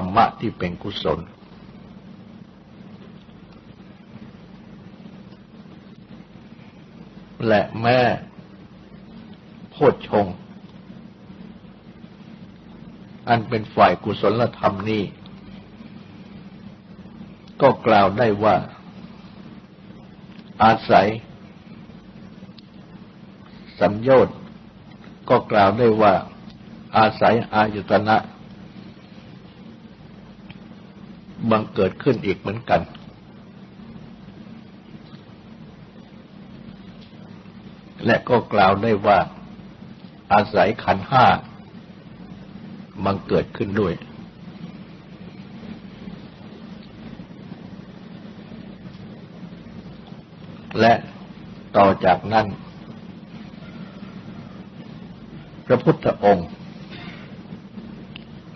รรมะที่เป็นกุศล และแม่โพชฌงอันเป็นฝ่ายกุศลธรรมนี้ ก็กล่าวได้ว่า อาศัย สัญญน์ก็กล่าวได้ว่า อาศัยอายตนะ บังเกิดขึ้นอีกเหมือนกัน และก็กล่าวได้ว่าอาศัยขันห้าบังเกิดขึ้นด้วย และต่อจากนั้น พระพุทธองค์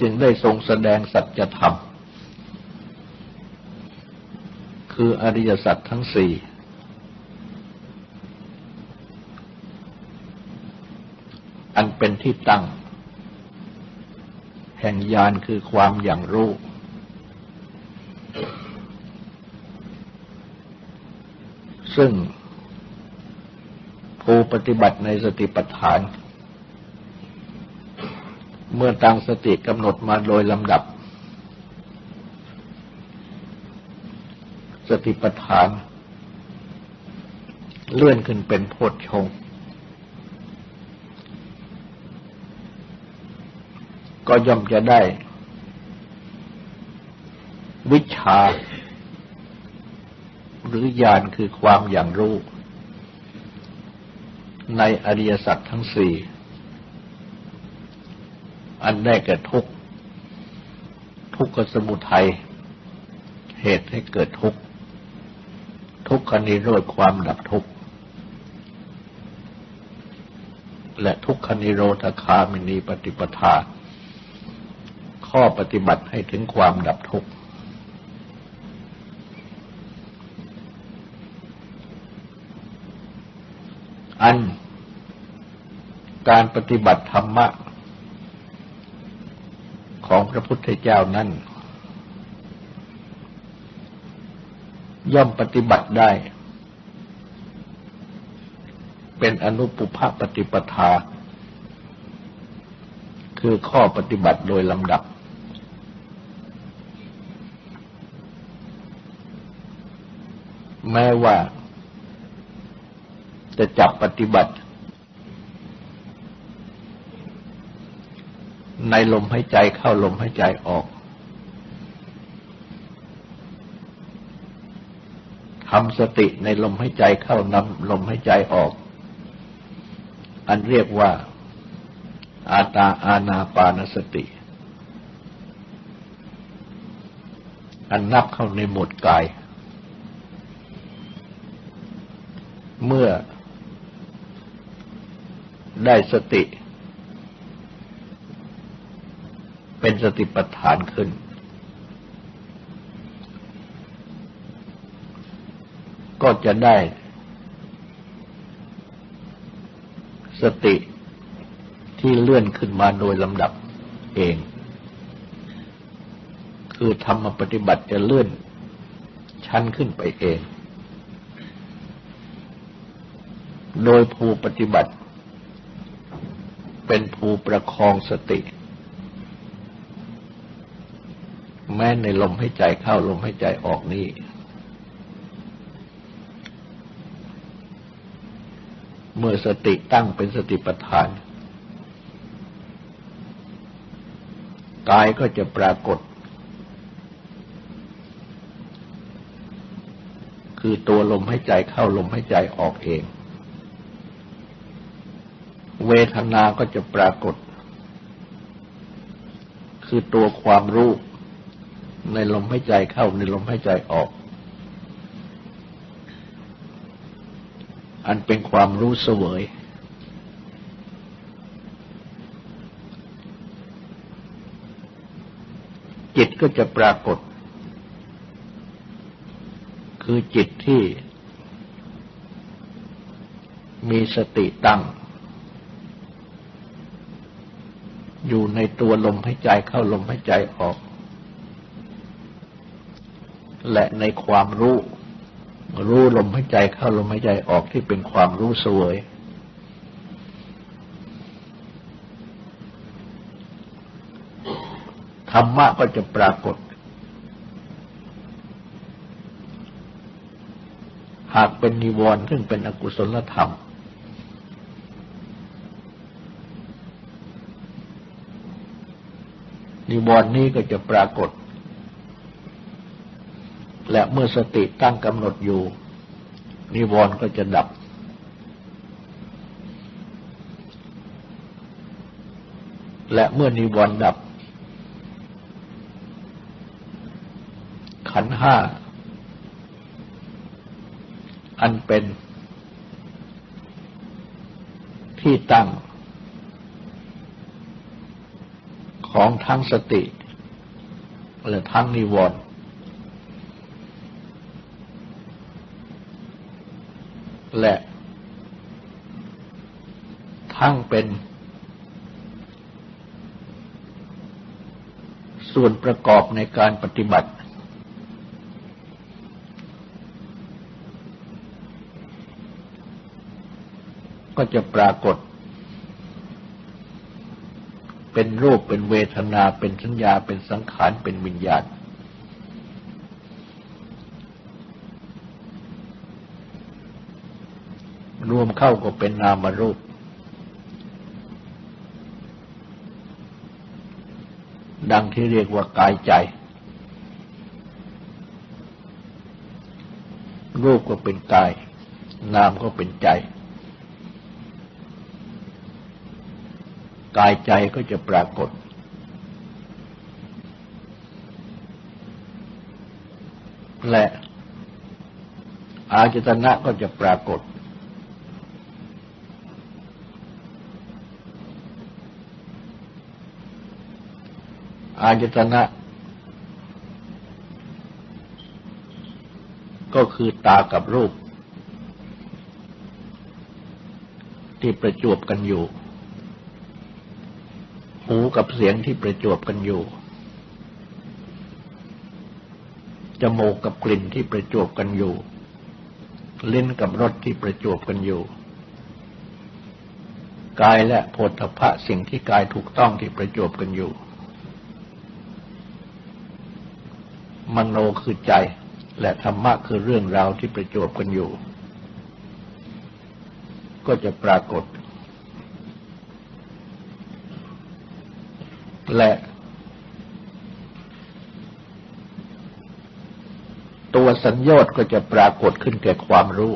จึงได้ทรงแสดงสัจธรรม คืออริยสัจทั้งสี่อันเป็นที่ตั้ง แห่งญาณคือความอย่างรู้ ซึ่งผู้ปฏิบัติในสติปัฏฐาน เมื่อตั้งสติกำหนดมาโดยลำดับ สติปัฏฐาน เลื่อนขึ้นเป็นโพชฌงก็ย่อมจะได้ วิชา หรือญาณคือความอย่างรู้ ในอริยสัจทั้งสี่อันได้แก่ทุกทุกขสมุทัยเหตุให้เกิดทุกข์ ทุกขนิโรธความดับทุกข์และทุกขนิโรธคามินีปฏิปทา ข้อปฏิบัติให้ถึงความดับทุกข์อัน การปฏิบัติธรรมะ ของพระพุทธเจ้านั้น ย่อมปฏิบัติได้ เป็นอนุปุพะปฏิปทา คือข้อปฏิบัติโดยลำดับ แม้ว่า จะจับปฏิบัติ ในลมหายใจเข้าลมหายใจออก ทำสติในลมหายใจเข้านำลมหายใจออก อันเรียกว่า อาตาอาณาปานสติ อันนับเข้าในหมวดกาย เมื่อได้สติ เป็นสติปัฏฐานขึ้น ก็จะได้ สติที่เลื่อนขึ้นมาโดยลำดับเอง คือธรรมปฏิบัติจะเลื่อนชั้นขึ้นไปเอง โดยภูปฏิบัติ เป็นภูประคองสติ แม้ในลมให้ใจเข้าลมให้ใจออกนี้ เมื่อสติตั้งเป็นสติปัฏฐาน กายก็จะปรากฏ คือตัวลมให้ใจเข้าลมให้ใจออกเอง เวทนาก็จะปรากฏ คือตัวความรู้ในลมหายใจเข้าในลมหายใจออก อันเป็นความรู้เสวย จิตก็จะปรากฏ คือจิตที่มีสติตั้ง อยู่ในตัวลมหายใจเข้าลมหายใจออก และในความรู้ รู้ลมหายใจเข้าลมหายใจออกที่เป็นความรู้สวย ธรรมะก็จะปรากฏ หากเป็นนิวรณ์ซึ่งเป็นอกุศลธรรม นิวรณ์นี้ก็จะปรากฏ และเมื่อสติตั้งกำหนดอยู่ นิวรณ์ก็จะดับ และเมื่อนิวรณ์ดับ ขันห้า อันเป็นที่ตั้งของทั้งสติ และทั้งนิวรณ์ และ ทั้งเป็น ส่วนประกอบในการปฏิบัติ ก็จะปรากฏ เป็นรูปเป็นเวทนาเป็นสัญญาเป็นสังขารเป็นวิญญาณร วมเข้าก็เป็นนามรูป ดังที่เรียกว่ากายใจ รูปก็เป็นกาย นามก็เป็นใจ กายใจก็จะปรากฏและอาจตนะก็จะปรากฏ อายตนะ ก็คือตากับรูป ที่ประจวบกันอยู่ หูกับเสียงที่ประจวบกันอยู่ จมูกกับกลิ่นที่ประจวบกันอยู่ลิ้นกับรสที่ประจวบกันอยู่กายและโพธพะสิ่งที่กายถูกต้องที่ประจวบกันอยู่ มโนคือใจ และธรรมะคือเรื่องราวที่ประจบกันอยู่ ก็จะปรากฏ และตัวสัญญาตก็จะปรากฏขึ้นแก่ความรู้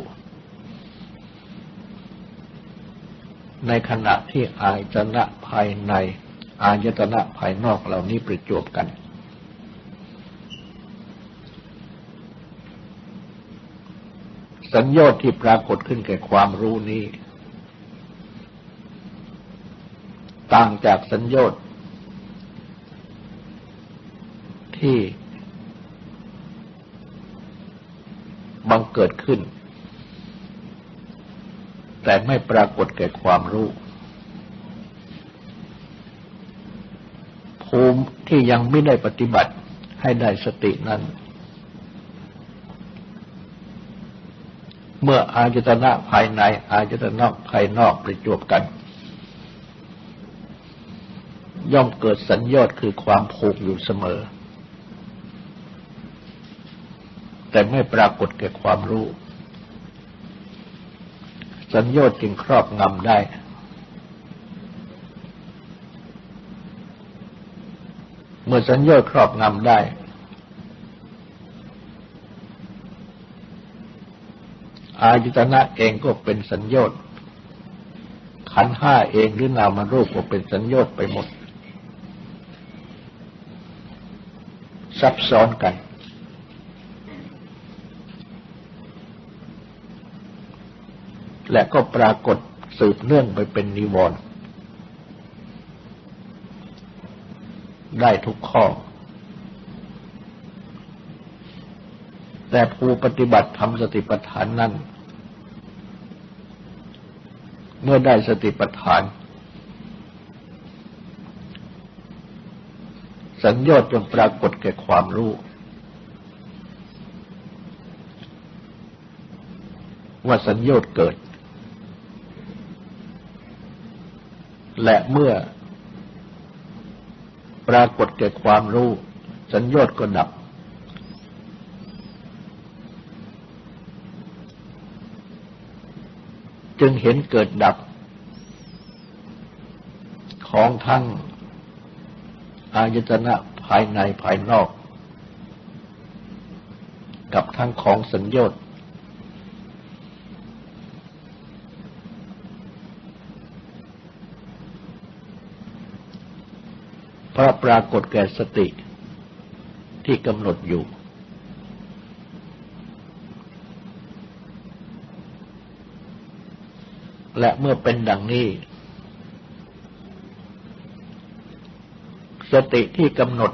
ในขณะที่อายตนะภายใน อายตนะภายนอกเหล่านี้ประจบกัน สัญญาที่ปรากฏขึ้นแก่ความรู้นี้ ต่างจากสัญญาที่บังเกิดขึ้น แต่ไม่ปรากฏแก่ความรู้ ภูมิที่ยังไม่ได้ปฏิบัติให้ได้สตินั้น เมื่ออาจตนะภายใน อาจตนะภายนอกประจวบกัน ย่อมเกิดสัญญาตคือความผูกอยู่เสมอ แต่ไม่ปรากฏแก่ความรู้ สัญญาตจึงครอบงำได้เมื่อสัญญาตครอบงำได้ อายุตนะเองก็เป็นสัญญาตขันห้าเองหรือนามรูปก็เป็นสัญญาตไปหมด ซับซ้อนกัน และก็ปรากฏสืบเนื่องไปเป็นนิวรณ์ได้ทุกข้อ แต่ผู้ปฏิบัติทำสติปัฏฐานนั้น เมื่อได้สติปัฏฐาน สัญญอดจงปรากฏแก่ความรู้ ว่าสัญญอดเกิด และเมื่อปรากฏแก่ความรู้ สัญญอดก็ดับ จึงเห็นเกิดดับ ของทั้งอายตนะภายในภายนอก กับทั้งของสัญญต์พระปรากฏแก่สติที่กำหนดอยู่ และเมื่อเป็นดังนี้ สติที่กำหนด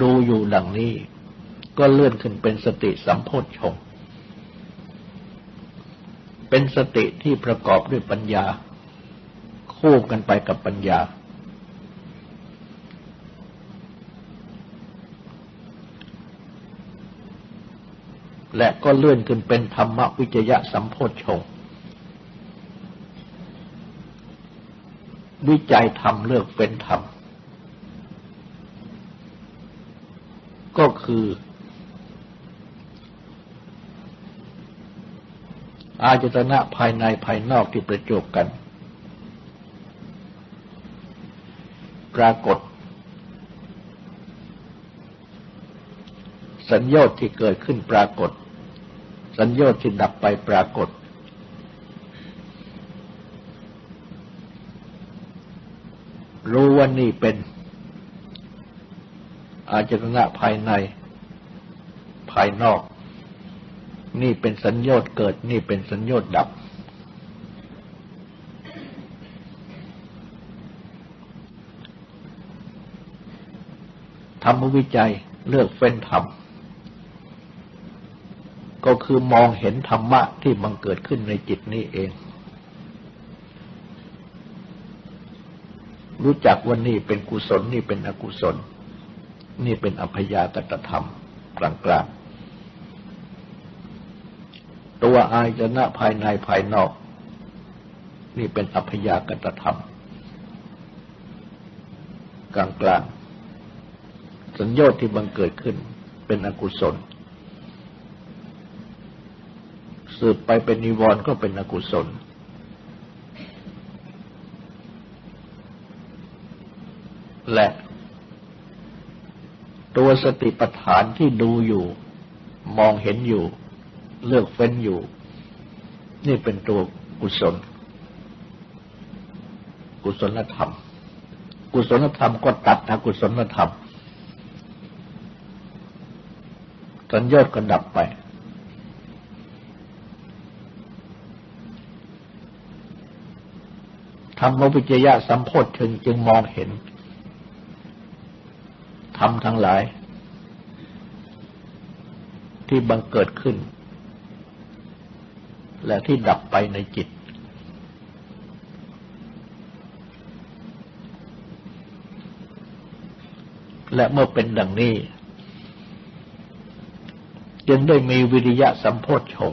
ดูอยู่ดังนี้ ก็เลื่อนขึ้นเป็นสติสัมโพชฌงเป็นสติที่ประกอบด้วยปัญญา คู่กันไปกับปัญญา และก็เลื่อนขึ้นเป็นธรรมวิจยะสัมโพชงวิจัยธรรมเลือกเป็นธรรม ก็คือ อาจตนะภายในภายนอกที่ประจบกัน ปรากฏ สัญญาณที่เกิดขึ้นปรากฏ สัญญาณที่ดับไปปรากฏ รู้ว่านี่เป็นอาจตนะภายใน ภายนอก นี่เป็นสัญญาณเกิด นี่เป็นสัญญาณดับ ธรรมวิจัยเลือกเฟ้นธรรม ก็คือมองเห็นธรรมะที่มันเกิดขึ้นในจิตนี้เอง รู้จักว่านี่เป็นกุศลนี่เป็นอกุศล นี่เป็นอัพยากตธรรมกลางๆตัวอายจนะภายในภายนอก นี่เป็นอัพยากตธรรมกลางๆสัญญาที่บังเกิดขึ้นเป็นอกุศล สืบไปเป็นนิวรณ์ก็เป็นอกุศล และตัวสติปัฏฐานที่ดูอยู่ มองเห็นอยู่ เลือกเฟ้นอยู่ นี่เป็นตัวกุศล กุศลธรรม กุศลธรรมก็ตัดอกุศลธรรมสัญญาก็ดับไป ธ รรมวิจยะสัมโพธถึงจึงมองเห็นธรรมทั้งหลาย ที่บังเกิดขึ้น และที่ดับไปในจิต และเมื่อเป็นดังนี้ จึงได้มีวิริยะสัมโพธชง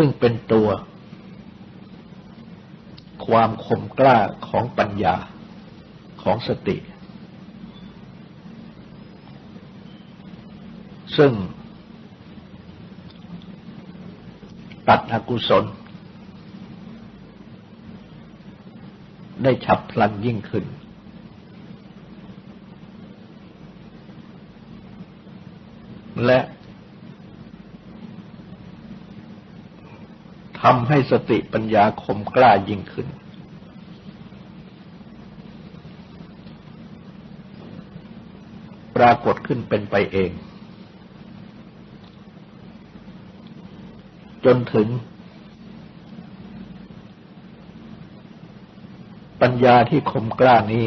ซึ่งเป็นตัว ความคมกล้าของปัญญาของสติ ซึ่ง ตัดอกุศล ได้ฉับพลันยิ่งขึ้นและทำให้สติปัญญาคมกล้ายิ่งขึ้น ปรากฏขึ้นเป็นไปเอง จนถึง ปัญญาที่คมกล้านี้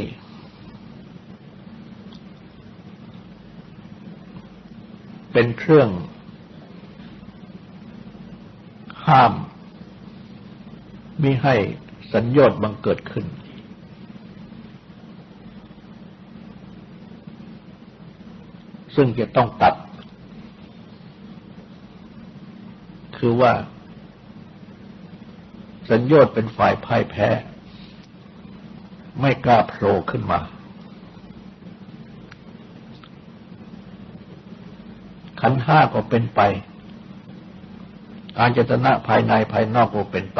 เป็นเครื่องห้าม มิให้สัญญาณบังเกิดขึ้น ซึ่งจะต้องตัด คือว่า สัญญาเป็นฝ่ายพ่ายแพ้ ไม่กล้าโผล่ขึ้นมา ขันห้าก็เป็นไปการจตนะภายในภายนอกก็เป็นไป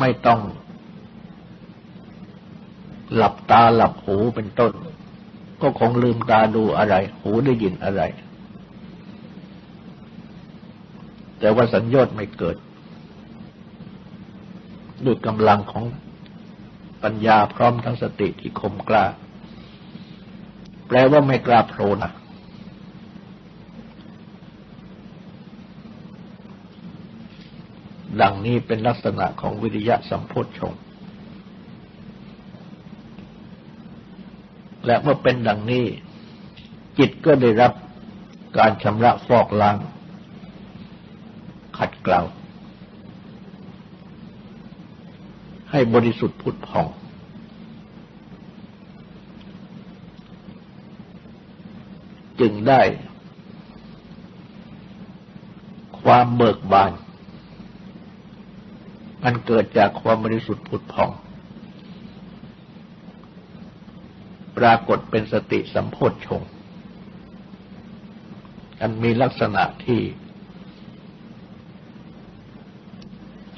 ไม่ต้อง หลับตาหลับหูเป็นต้น ก็คงลืมตาดูอะไร หูได้ยินอะไร แต่ว่าสัญญาไม่เกิด ด้วยกำลังของปัญญาพร้อมทั้งสติที่คมกล้า แปลว่าไม่กล้าโผล่นะ ดังนี้เป็นลักษณะของวิริยะสัมโพชฌงและเมื่อเป็นดังนี้ จิตก็ได้รับการชำระฟอกล้าง ขัดเกลาให้บริสุทธิ์ผุดผ่อง จึงได้ความเบิกบาน มันเกิดจากความบริสุทธิ์ผุดผ่อง ปรากฏเป็นสติสัมโพชฌงอันมีลักษณะที่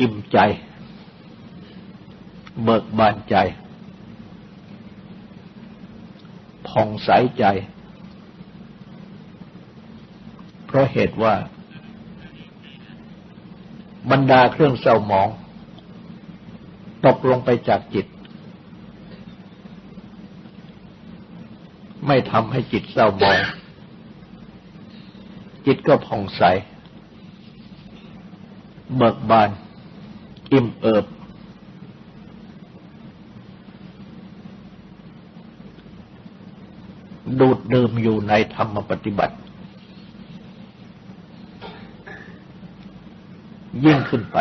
อิ่มใจ เบิกบานใจ ผ่องใสใจ เพราะเหตุว่าบรรดาเครื่องเศร้าหมอง ตกลงไปจากจิต ไม่ทำให้จิตเศร้าหมอง จิตก็ผ่องใส เบิกบาน อิ่มเอิบ ดูดดื่มอยู่ในธรรมปฏิบัติ ยิ่งขึ้นไป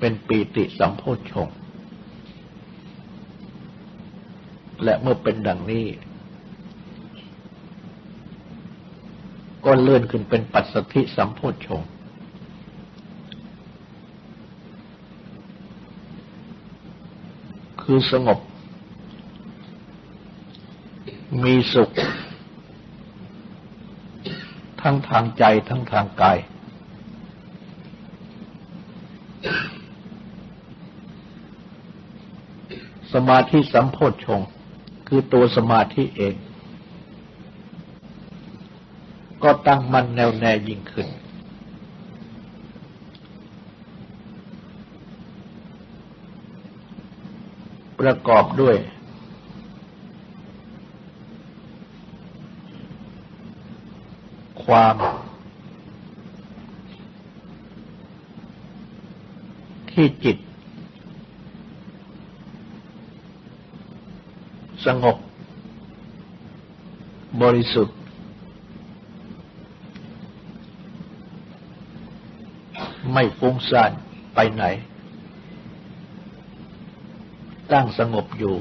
เป็นปีติสัมโพชฌงและเมื่อเป็นดังนี้ ก็เลื่อนขึ้นเป็นปัสสธิสัมโพชงคือสงบ มีสุข ทั้งทางใจทั้งทางกาย สมาธิสัมโพชงคือตัวสมาธิเอง ก็ตั้งมั่นแน่วแน่ยิ่งขึ้น ประกอบด้วย ความที่จิต สงบบริสุทธิ์ ไม่ฟุ้งซ่านไปไหน ตั้งสงบอยู่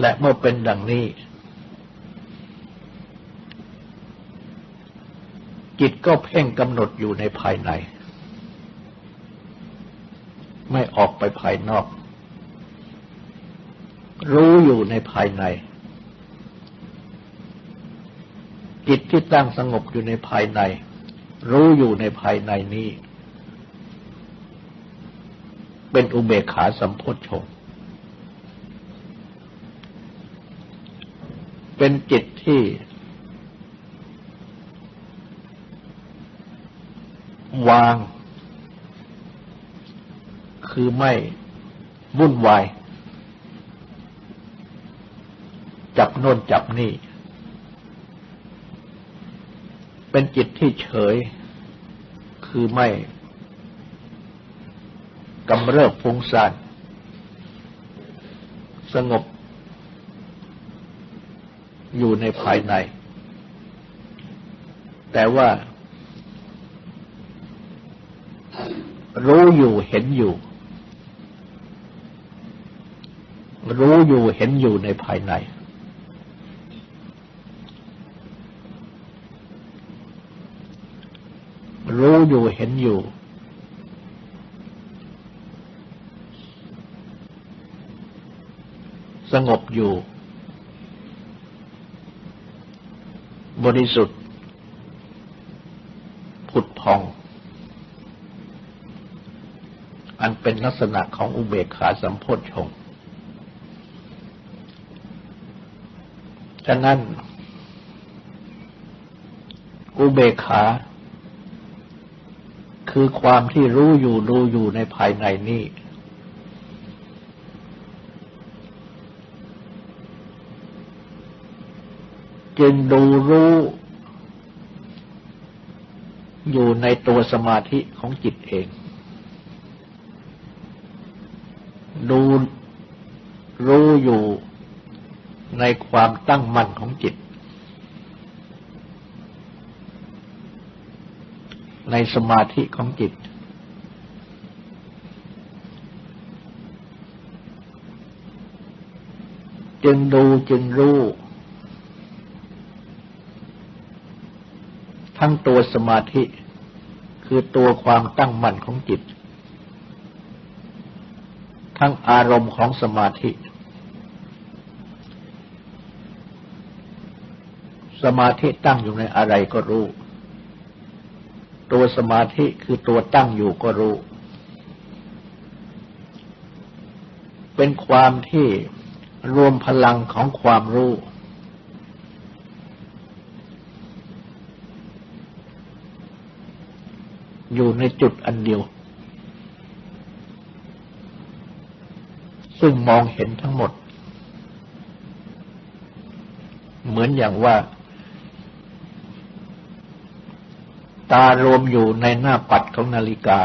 และเมื่อเป็นดังนี้ จิตก็เพ่งกำหนดอยู่ในภายใน ไม่ออกไปภายนอก รู้อยู่ในภายใน จิตที่ตั้งสงบอยู่ในภายใน รู้อยู่ในภายในนี้ เป็นอุเบกขาสัมโพชงเป็นจิตที่วาง คือไม่วุ่นวาย จับโน่นจับนี่ เป็นจิตที่เฉย คือไม่กำเริบฟุ้งซ่านสงบ อยู่ในภายใน แต่ว่า รู้อยู่เห็นอยู่ รู้อยู่เห็นอยู่ในภายใน รู้อยู่เห็นอยู่ สงบอยู่ บริสุทธิ์ผุดพองอันเป็นลักษณะของอุเบกขาสัมโพชฌงค์ ฉะนั้น อุเบกขา คือความที่รู้อยู่รู้อยู่ในภายในนี้ จึงดูรู้อยู่ในตัวสมาธิของจิตเอง ดูรู้อยู่ ในความตั้งมั่นของจิต ในสมาธิของจิต จึงดูจึงรู้ ทั้งตัวสมาธิ คือตัวความตั้งมั่นของจิต ทั้งอารมณ์ของสมาธิ สมาธิตั้งอยู่ในอะไรก็รู้ ตัวสมาธิคือตัวตั้งอยู่ก็รู้ เป็นความที่รวมพลังของความรู้ อยู่ในจุดอันเดียว ซึ่งมองเห็นทั้งหมด เหมือนอย่างว่า ตารวมอยู่ในหน้าปัดของนาฬิกา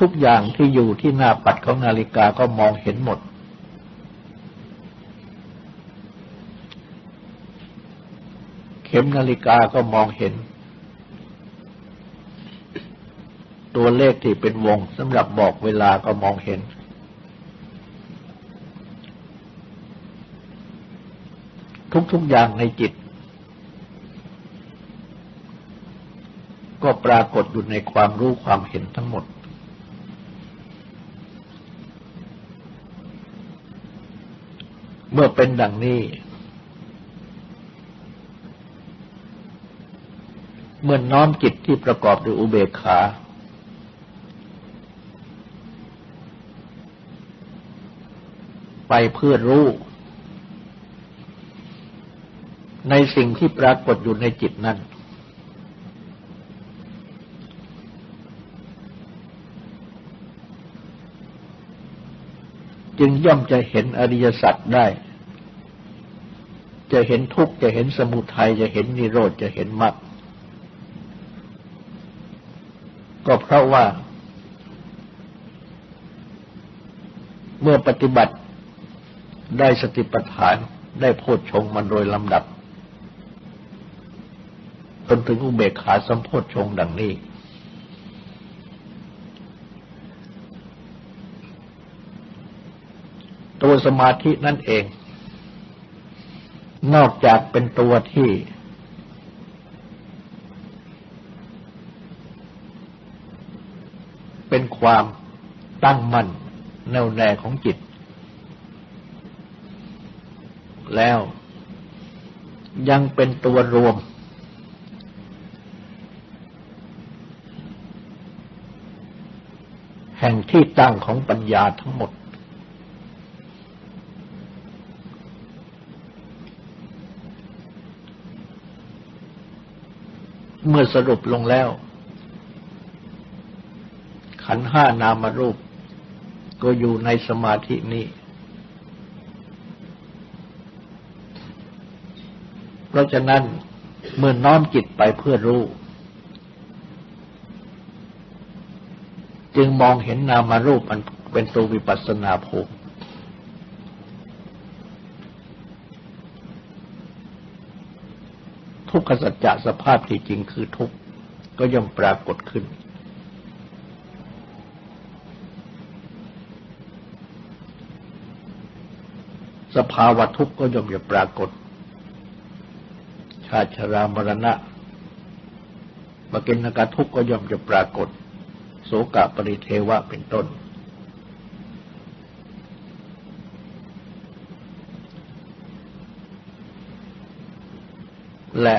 ทุกๆอย่างที่อยู่ที่หน้าปัดของนาฬิกาก็มองเห็นหมด เข็มนาฬิกาก็มองเห็น ตัวเลขที่เป็นวงสำหรับบอกเวลาก็มองเห็น ทุกๆอย่างในจิต ก็ปรากฏอยู่ในความรู้ความเห็นทั้งหมด เมื่อเป็นดังนี้ เมื่อน้อมจิตที่ประกอบด้วยอุเบกขาไปเพื่อรู้ ในสิ่งที่ปรากฏอยู่ในจิตนั้น จึงย่อมจะเห็นอริยสัจได้ จะเห็นทุกข์ จะเห็นสมุทัย จะเห็นนิโรธ จะเห็นมรรค ก็เพราะว่า เมื่อปฏิบัติได้สติปัฏฐานได้โพชฌงมันโดยลำดับ จนถึงอุเบกขาสัมโพชฌงดังนี้ ตัวสมาธินั่นเอง นอกจากเป็นตัวที่ เป็นความตั้งมั่นแน่วแน่ของจิต แล้วยังเป็นตัวรวม แห่งที่ตั้งของปัญญาทั้งหมด เมื่อสรุปลงแล้ว ขันห้านามรูป ก็อยู่ในสมาธินี้ เพราะฉะนั้นเมื่อน้อมจิตไปเพื่อรู้ จึงมองเห็นนามารูปมันเป็นตัววิปัสนาภูมิทุกขสัจจะสภาพที่จริงคือทุกข์ก็ย่อมปรากฏขึ้น สภาวะทุกข์ก็ย่อมจะปรากฏ ชาชรามรณะมากินกาทุกข์ก็ย่อมจะปรากฏ โสกะปริเทวะเป็นต้น และ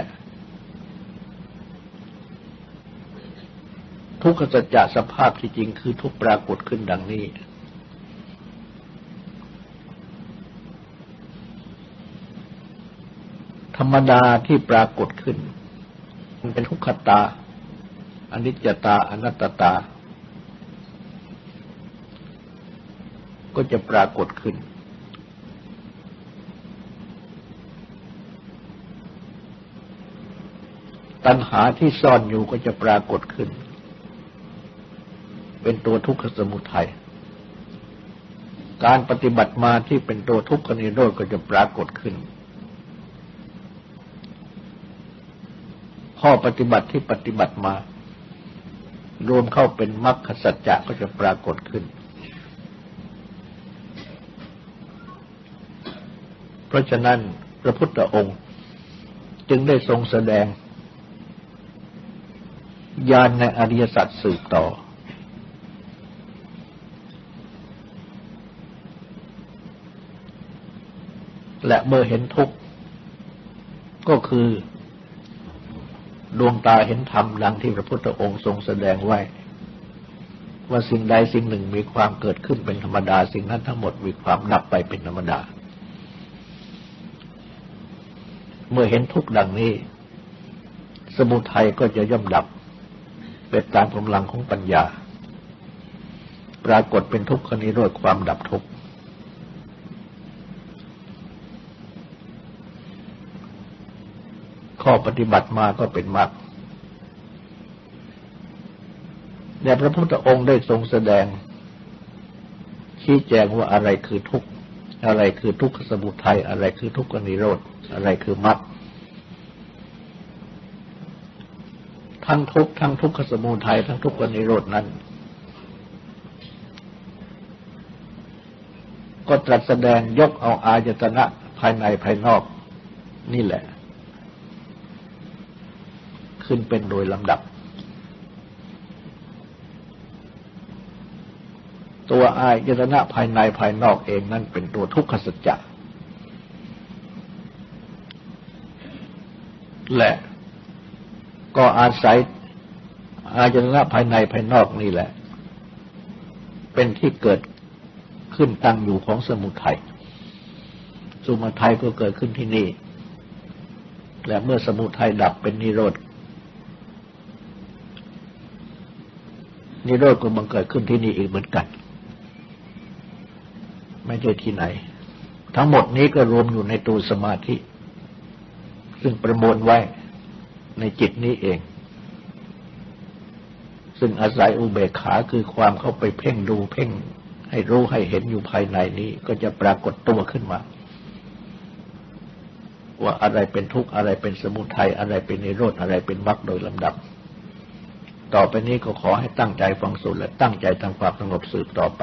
ทุกขสัจจะสภาพที่จริงคือทุกปรากฏขึ้นดังนี้ ธรรมดาที่ปรากฏขึ้น มันเป็นทุกขตาอนิจจตาอนัตตตา ก็จะปรากฏขึ้น ตัณหาที่ซ่อนอยู่ก็จะปรากฏขึ้น เป็นตัวทุกขสมุทัย การปฏิบัติมาที่เป็นตัวทุกขนิโรธก็จะปรากฏขึ้น ข้อปฏิบัติที่ปฏิบัติมา รวมเข้าเป็นมรรคสัจจะก็จะปรากฏขึ้น เพราะฉะนั้นพระพุทธองค์จึงได้ทรงแสดงญาณในอริยสัจสืบต่อ และเมื่อเห็นทุกข์ ก็คือ ดวงตาเห็นธรรมดังที่พระพุทธองค์ทรงแสดงไว้ ว่าสิ่งใดสิ่งหนึ่งมีความเกิดขึ้นเป็นธรรมดา สิ่งนั้นทั้งหมดมีความดับไปเป็นธรรมดา เมื่อเห็นทุกข์ดังนี้ สมุทัยก็จะย่อมดับเป็นตามกำลังของปัญญา ปรากฏเป็นทุกข์นิโรธความดับทุกข์ข้อปฏิบัติมาก็เป็นมรรคแต่พระพุทธองค์ได้ทรงแสดง ชี้แจงว่าอะไรคือทุกข์ อะไรคือทุกขสมุทัย อะไรคือทุกขนิโรธ อะไรคือมรรคทั้งทุกข์ทั้งทุกขสมุทัยทั้งทุกขนิโรธนั้น ก็ตรัสแสดงยกเอาอายตนะภายในภายนอก นี่แหละ ขึ้นเป็นโดยลำดับ ตัวอายตนะภายในภายนอกเองนั่นเป็นตัวทุกขสัจจะ และ ก็อาศัยอายนะภายในภายนอกนี่แหละ เป็นที่เกิดขึ้นตั้งอยู่ของสมุทัยสมุทัยก็เกิดขึ้นที่นี่ และเมื่อสมุทัยดับเป็นนิโรธนิโรธก็บังเกิดขึ้นที่นี่อีกเหมือนกัน ไม่ใช่ที่ไหน ทั้งหมดนี้ก็รวมอยู่ในตัวสมาธิ ซึ่งประมวลไว้ในจิตนี้เอง ซึ่งอาศัยอุเบกขาคือความเข้าไปเพ่งดูเพ่ง ให้รู้ให้เห็นอยู่ภายในนี้ ก็จะปรากฏตัวขึ้นมา ว่าอะไรเป็นทุกข์อะไรเป็นสมุทัยอะไรเป็นนิโรธอะไรเป็นมรรคโดยลำดับ ต่อไปนี้ก็ขอให้ตั้งใจฟังสูตรและตั้งใจทำความสงบสืบต่อไป